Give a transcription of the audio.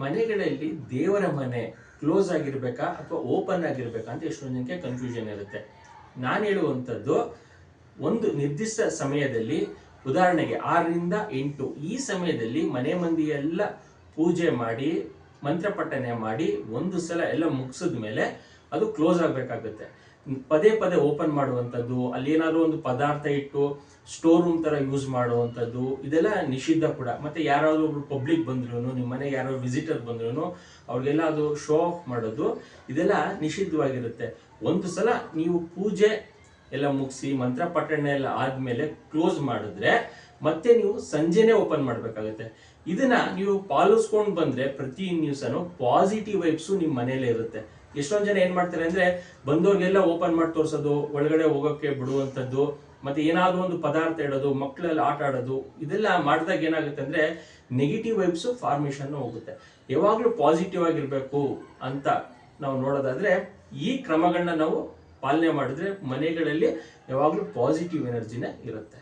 ಮನೆಗಳಲ್ಲಿ ದೇವರ ಮನೆ ಕ್ಲೋಸ್ ಆಗಿರ್ಬೇಕಾ ಅಥವಾ ಓಪನ್ ಆಗಿರ್ಬೇಕಾ ಅಂತ ಎಷ್ಟೊಂದು ಜನಕ್ಕೆ ಕನ್ಫ್ಯೂಷನ್ ಇರುತ್ತೆ. ನಾನು ಹೇಳುವಂಥದ್ದು, ಒಂದು ನಿರ್ದಿಷ್ಟ ಸಮಯದಲ್ಲಿ, ಉದಾಹರಣೆಗೆ ಆರರಿಂದ ಎಂಟು, ಈ ಸಮಯದಲ್ಲಿ ಮನೆ ಮಂದಿ ಎಲ್ಲ ಪೂಜೆ ಮಾಡಿ ಮಂತ್ರ ಪಠನೆ ಮಾಡಿ, ಒಂದು ಸಲ ಎಲ್ಲ ಮುಗಿಸಿದ ಮೇಲೆ ಅದು ಕ್ಲೋಸ್ ಆಗಬೇಕಾಗುತ್ತೆ. ಪದೇ ಪದೇ ಓಪನ್ ಮಾಡುವಂಥದ್ದು ಅಲ್ಲಿ ಏನಾದರೂ ಒಂದು ಪದಾರ್ಥ ಇಟ್ಟು ಸ್ಟೋರ್ ರೂಮ್ ಥರ ಯೂಸ್ ಮಾಡುವಂಥದ್ದು, ಇದೆಲ್ಲ ನಿಷಿದ್ಧ ಕೂಡ. ಮತ್ತೆ ಯಾರಾದರೂ ಒಬ್ರು ಪಬ್ಲಿಕ್ ಬಂದ್ರು ನಿಮ್ಮ ಮನೆಗೆ ಯಾರೋ ವಿಸಿಟರ್ ಬಂದ್ರೂ ಅವ್ರಿಗೆಲ್ಲ ಅದು ಶೋ ಆಫ್ ಮಾಡೋದು, ಇದೆಲ್ಲ ನಿಷಿದ್ಧವಾಗಿರುತ್ತೆ. ಒಂದು ಸಲ ನೀವು ಪೂಜೆ ಎಲ್ಲ ಮುಗಿಸಿ, ಮಂತ್ರ ಪಠಣ ಎಲ್ಲ ಆದಮೇಲೆ ಕ್ಲೋಸ್ ಮಾಡಿದ್ರೆ ಮತ್ತೆ ನೀವು ಸಂಜೆನೇ ಓಪನ್ ಮಾಡಬೇಕಾಗುತ್ತೆ. ಇದನ್ನ ನೀವು ಪಾಲಿಸ್ಕೊಂಡು ಬಂದರೆ ಪ್ರತಿ ನ್ಯೂಸನು ಪಾಸಿಟಿವ್ ವೈಬ್ಸು ನಿಮ್ಮ ಮನೇಲೇ ಇರುತ್ತೆ. ಎಷ್ಟೊಂದ್ ಜನ ಏನ್ ಮಾಡ್ತಾರೆ ಅಂದ್ರೆ ಬಂದವ್ರಿಗೆಲ್ಲ ಓಪನ್ ಮಾಡಿ ತೋರಿಸೋದು, ಒಳಗಡೆ ಹೋಗೋಕೆ ಬಿಡುವಂಥದ್ದು, ಮತ್ತೆ ಏನಾದ್ರು ಒಂದು ಪದಾರ್ಥ ಇಡೋದು ಮಕ್ಕಳಲ್ಲಿ ಆಟ ಆಡೋದು, ಇದೆಲ್ಲ ಮಾಡಿದಾಗ ಏನಾಗುತ್ತೆ ಅಂದ್ರೆ ನೆಗೆಟಿವ್ ವೈಬ್ಸ್ ಫಾರ್ಮೇಶನ್ ಹೋಗುತ್ತೆ. ಯಾವಾಗ್ಲೂ ಪಾಸಿಟಿವ್ ಆಗಿರ್ಬೇಕು ಅಂತ ನಾವು ನೋಡೋದಾದ್ರೆ ಈ ಕ್ರಮಗಳನ್ನ ನಾವು ಪಾಲನೆ ಮಾಡಿದ್ರೆ ಮನೆಗಳಲ್ಲಿ ಯಾವಾಗ್ಲೂ ಪಾಸಿಟಿವ್ ಎನರ್ಜಿನೇ ಇರುತ್ತೆ.